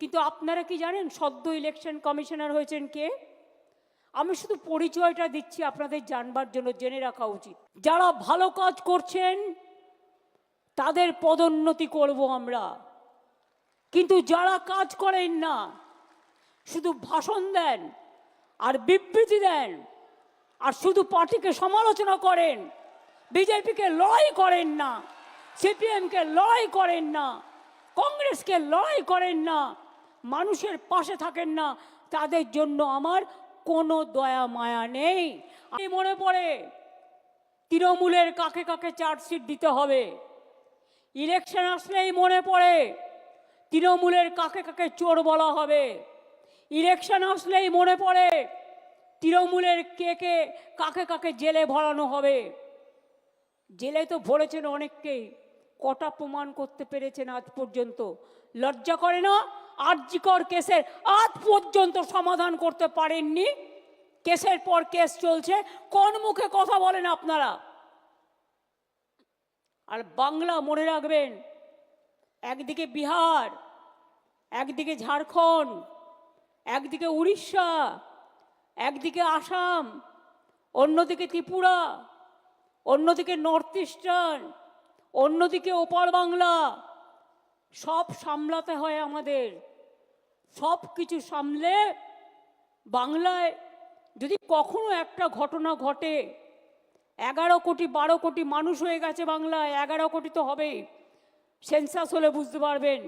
কিন্তু আপনারা কি জানেন সদ্য ইলেকশন কমিশনার হয়েছেন কে? আমি শুধু পরিচয়টা দিচ্ছি আপনাদের জানবার জন্য, জেনে রাখা উচিত। যারা ভালো কাজ করছেন, তাদের পদোন্নতি করব আমরা। কিন্তু যারা কাজ করেন না, শুধু ভাষণ দেন আর বিবৃতি দেন আর শুধু পার্টিকে সমালোচনা করেন, বিজেপিকে লড়াই করেন না, সিপিএমকে লড়াই করেন না, কংগ্রেসকে লড়াই করেন না মানুষের পাশে থাকেন না, তাদের জন্য আমার কোনো দয়া, মায়া নেই। আমি মনে পড়ে, তৃণমূলের কাকে কাকে চার্জশিট দিতে হবে? ইলেকশন আসলেই মনে পড়ে, তৃণমূলের কাকে কাকে চোর বলা হবে? ইলেকশন আসলেই মনে পড়ে, তৃণমূলের কে কে কাকে কাকে জেলে ভরানো হবে? জেলে তো ভরেছেন অনেককেই, কটা প্রমাণ করতে পেরেছেন আজ পর্যন্ত? লজ্জা করে না? আর্যিকর কেসের আজ পর্যন্ত সমাধান করতে পারেননি। কেসের পর কেস চলছে। কোন মুখে কথা বলেন আপনারা। আর বাংলা মনে রাখবেন, একদিকে বিহার, একদিকে ঝাড়খণ্ড, একদিকে উড়িষ্যা, একদিকে আসাম, অন্যদিকে ত্রিপুরা, অন্যদিকে নর্থ ইস্টার্ন, অন্যদিকে ওপার বাংলা, সব সামলাতে হয় আমাদের। সব কিছু সামলে বাংলায় যদি কখনো একটা ঘটনা ঘটে, এগারো কোটি, বারো কোটি মানুষ হয়ে গেছে বাংলায়, এগারো কোটি তো হবেই। সেন্সাস হলে বুঝতে পারবেন।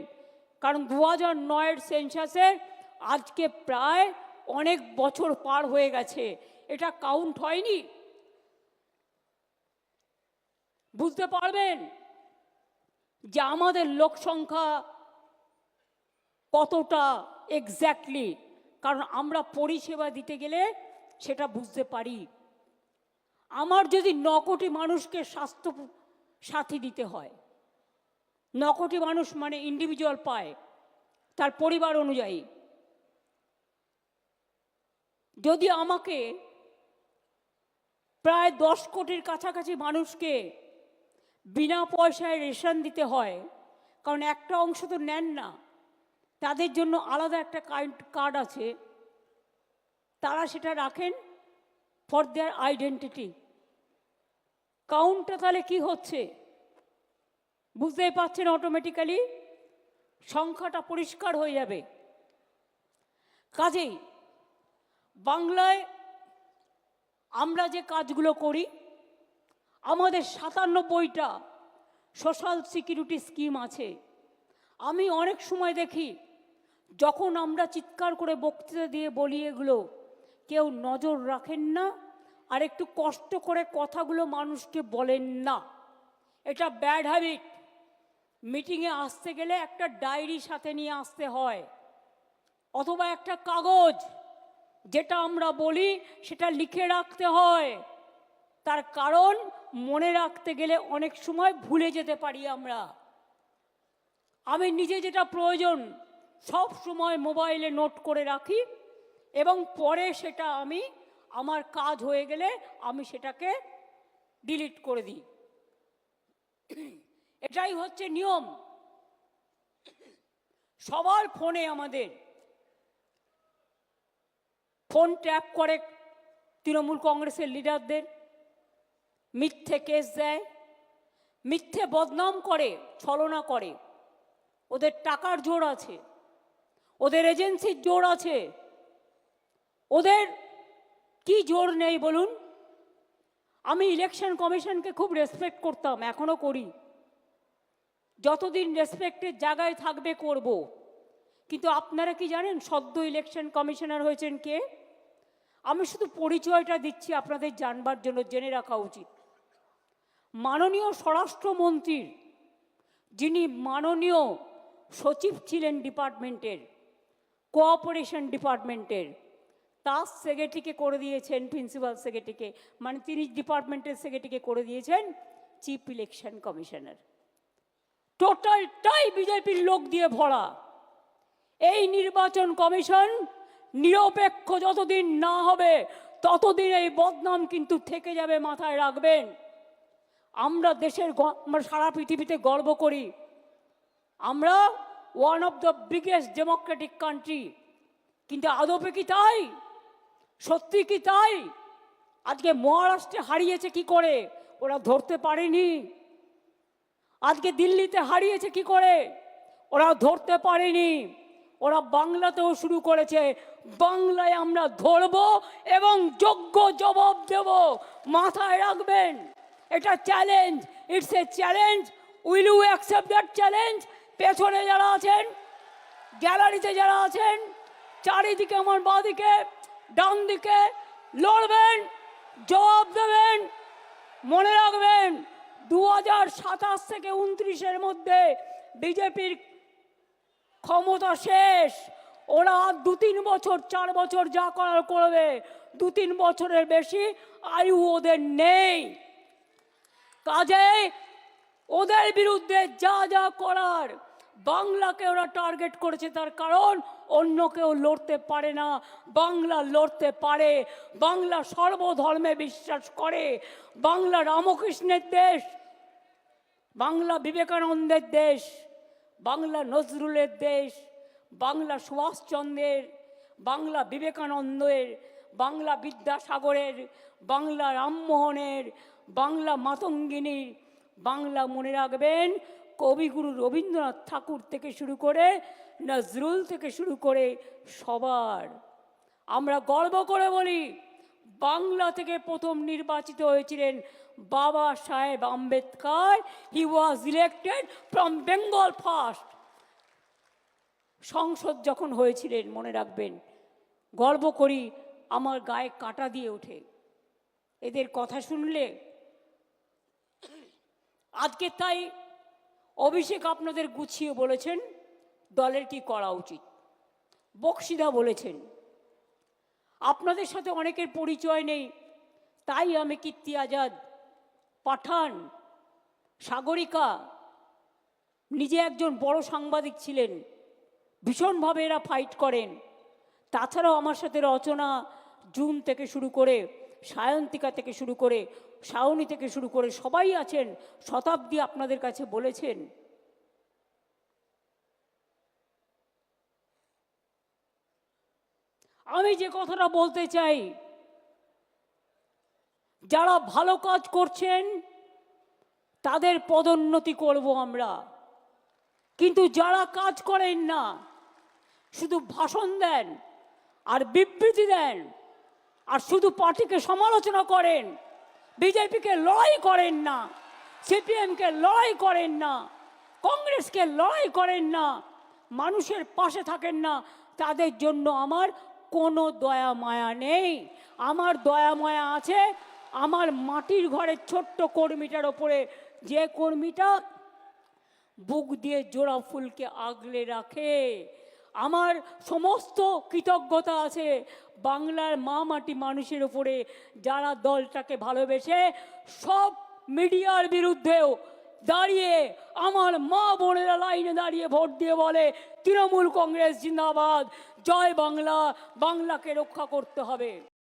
কারণ দু হাজার নয়ের সেন্সাসের আজকে প্রায় অনেক বছর পার হয়ে গেছে। এটা কাউন্ট হয়নি। বুঝতে পারবেন? যে আমাদের লোক সংখ্যা কতটা এক্স্যাক্টলি কারণ আমরা পরিষেবা দিতে গেলে সেটা বুঝতে পারি। আমার যদি ন কোটি মানুষকে স্বাস্থ্য সাথী দিতে হয় ন কোটি মানুষ মানে ইন্ডিভিজুয়াল পায়, তার পরিবার অনুযায়ী। যদি আমাকে প্রায় দশ কোটির কাছাকাছি মানুষকে বিনা পয়সায় রেশন দিতে হয়, কারণ একটা অংশ তো নেন না তাদের জন্য আলাদা একটা কার্ড আছে। তারা সেটা রাখেন ফর দেয়ার আইডেন্টিটি। কাউন্টটা তাহলে কি হচ্ছে? বুঝতেই পারছেন অটোমেটিক্যালি সংখ্যাটা পরিষ্কার হয়ে যাবে। কাজেই বাংলায় আমরা যে কাজগুলো করি, আমাদের সাতান্নব্বইটা সোশ্যাল সিকিউরিটি স্কিম আছে। আমি অনেক সময় দেখি যখন আমরা চিৎকার করে বক্তৃতা দিয়ে বলি এগুলো, কেউ নজর রাখেন না, আর একটু কষ্ট করে কথাগুলো মানুষকে বলেন না। এটা ব্যাড হ্যাবিট মিটিংয়ে আসতে গেলে একটা ডায়েরি সাথে নিয়ে আসতে হয়, অথবা একটা কাগজ, যেটা আমরা বলি, সেটা লিখে রাখতে হয়। তার কারণ, মনে রাখতে গেলে অনেক সময় ভুলে যেতে পারি আমরা। আমি নিজে যেটা প্রয়োজন সব সময় মোবাইলে নোট করে রাখি এবং পরে সেটা আমি, আমার কাজ হয়ে গেলে আমি সেটাকে ডিলিট করে দিই। এটাই হচ্ছে নিয়ম। সবার ফোনে আমাদের। ফোন ট্যাপ করে তৃণমূল কংগ্রেসের লিডারদের, মিথ্যে কেস দেয়, মিথ্যে বদনাম করে, ছলনা করে। ওদের টাকার জোর আছে। ওদের এজেন্সির জোর আছে। ওদের কি জোর নেই বলুন? আমি ইলেকশন কমিশনকে খুব রেসপেক্ট করতাম এখনও করি। যতদিন রেসপেক্টের জায়গায় থাকবে, করব। কিন্তু আপনারা কি জানেন, সদ্য ইলেকশন কমিশনার হয়েছেন কে? আমি শুধু পরিচয়টা দিচ্ছি, আপনাদের জানবার জন্য, জেনে রাখা উচিত। মাননীয় স্বরাষ্ট্রমন্ত্রীর, যিনি মাননীয় সচিব ছিলেন ডিপার্টমেন্টের কোঅপারেশন ডিপার্টমেন্টের তার সেক্রেটারিকে করে দিয়েছেন প্রিন্সিপাল সেক্রেটারিকে মানে তিনি ডিপার্টমেন্টের সেক্রেটারিকে করে দিয়েছেন চিফ ইলেকশন কমিশনার টোটালটাই বিজেপির লোক দিয়ে ভরা। এই নির্বাচন কমিশন নিরপেক্ষ যতদিন না হবে, ততদিন এই বদনাম কিন্তু থেকে যাবে, মাথায় রাখবেন। আমরা দেশের আমরা সারা পৃথিবীতে গর্ব করি। আমরা one of the biggest democratic country কিন্তু আদপে কি তাই? সত্যি কি তাই? আজকে মহারাষ্ট্রে হারিয়েছে কি করে? ওরা ধরতে পারেনি। আজকে দিল্লিতে হারিয়েছে কি করে? ওরা ধরতে পারেনি। ওরা বাংলাতেও শুরু করেছে। বাংলায় আমরা ধরব এবং যোগ্য জবাব দেব। মাথায় রাখবেন, এটা challenge it's a challenge will you accept that challenge পেছনে যারা আছেন, গ্যালারিতে যারা আছেন, চারিদিকে আমার বাঁদিকে ডান দিকে লড়বেন, জবাব দেবেন, মনে রাখবেন দু সাতাশ থেকে উনত্রিশের মধ্যে বিজেপির ক্ষমতা শেষ। ওরা দু তিন বছর, চার বছর যা করার করবে, দু তিন বছরের বেশি আয়ু ওদের নেই। কাজে ওদের বিরুদ্ধে যা যা করার, বাংলাকে ওরা টার্গেট করেছে তার কারণ অন্য কেউ লড়তে পারে না। বাংলা লড়তে পারে, বাংলা সর্বধর্মে বিশ্বাস করে। বাংলা রামকৃষ্ণের দেশ, বাংলা বিবেকানন্দের দেশ, বাংলা নজরুলের দেশ, বাংলা সুভাষচন্দ্রের, বাংলা বিবেকানন্দের, বাংলা বিদ্যাসাগরের, বাংলা রামমোহনের, বাংলা মাতঙ্গিনীর বাংলা মনে রাখবেন, কবিগুরু রবীন্দ্রনাথ ঠাকুর থেকে শুরু করে নজরুল থেকে শুরু করে সবার। আমরা গর্ব করে বলি, বাংলা থেকে প্রথম নির্বাচিত হয়েছিলেন Baba Saheb Ambedkar. He was elected from Bengal first সংসদ যখন হয়েছিলেন, মনে রাখবেন, গর্ব করি, আমার গায়ে কাঁটা দিয়ে ওঠে। এদের কথা শুনলে আজকে তাই অভিষেক আপনাদের গুছিয়ে বলেছেন, দলের কি করা উচিত? বক্সিদা বলেছেন, আপনাদের সাথে অনেকের পরিচয় নেই, তাই আমি কীর্তি আজাদ, পাঠান, সাগরিকা, নিজে একজন বড় সাংবাদিক ছিলেন, ভীষণভাবে এরা ফাইট করেন। তাছাড়াও আমার সাথে রচনা জুন থেকে শুরু করে সায়ন্তিকা থেকে শুরু করে শাওনি থেকে শুরু করে সবাই আছেন, শতাব্দী আপনাদের কাছে বলেছেন। আমি যে কথাটা বলতে চাই, যারা ভালো কাজ করছেন, তাদের পদোন্নতি করব আমরা। কিন্তু যারা কাজ করেন না, শুধু ভাষণ দেন আর বিবৃতি দেন, আর শুধু পার্টিকে সমালোচনা করেন বিজেপিকে লড়াই করেন না, সিপিএমকে লড়াই করেন না, কংগ্রেসকে লড়াই করেন না, মানুষের পাশে থাকেন না, তাদের জন্য আমার কোনো দয়া মায়া নেই। আমার দয়া মায়া আছে, আমার মাটির ঘরের ছোট্ট কর্মীটার ওপরে যে কর্মীটা বুক দিয়ে জোড়া ফুলকে আগলে রাখে আমার সমস্ত কৃতজ্ঞতা আছে বাংলার মা মাটি মানুষের উপরে যারা দলটাকে ভালোবেসে সব মিডিয়ার বিরুদ্ধেও দাঁড়িয়ে আমার মা বোনেরা লাইনে দাঁড়িয়ে ভোট দিয়ে বলে, তৃণমূল কংগ্রেস জিন্দাবাদ, জয় বাংলা, বাংলাকে রক্ষা করতে হবে।